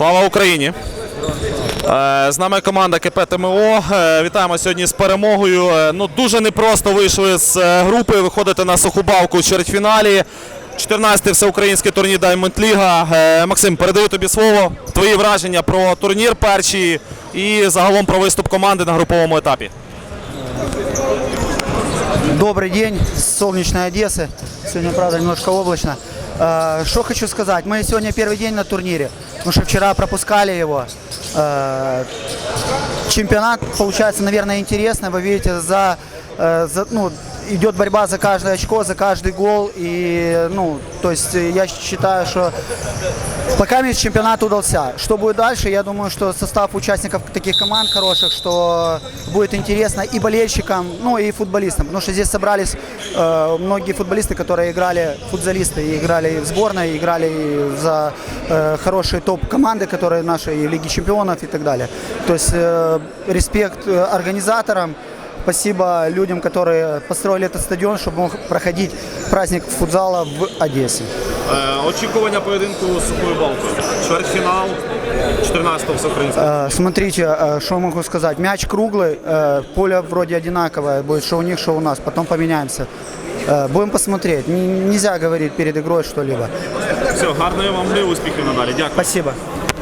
Слава Україні! Е, З нами команда КП ТМО. Е, Вітаємо сьогодні з перемогою. Е, Ну дуже непросто вийшли з групи. Виходити на сухобавку у чвертьфіналі. 14-й всеукраїнський турнір Diamond Ліга. Максим, передаю тобі слово. Твої враження про турнір перші і загалом про виступ команди на груповому етапі. Добрый день с солнечной Одессы. Сегодня, правда, немножко облачно. Э, Что хочу сказать. Мы сегодня первый день на турнире, потому что вчера пропускали его. Э, Чемпионат получается, наверное, интересный. Вы видите, за, э, за- ну, идет борьба за каждое очко, за каждый гол. И, ну, то есть э, я считаю, что Пока весь чемпионат удался. Что будет дальше, я думаю, что состав участников таких команд хороших, что будет интересно и болельщикам, ну и футболистам. Потому что здесь собрались э, многие футболисты, которые играли, футболисты, играли в сборной, играли за э, хорошие топ-команды, которые наши и в Лиге чемпионов и так далее. То есть э, респект э, организаторам, Спасибо людям, которые построили этот стадион, чтобы мог проходить праздник футзала в Одессе. Е, Очікування поєдинку з сухою балкою. Чвертьфінал 14-го всеукраїнського. Э, Смотрите, э, что могу сказать. Мяч круглый, э, поле вроде одинаковое, будет что у них, что у нас. Потом поменяемся. Э, Будем посмотреть. Н- Нельзя говорить перед игрой что-либо. Все, гарної вам гри, успіхів надалі. Дякую. Спасибо.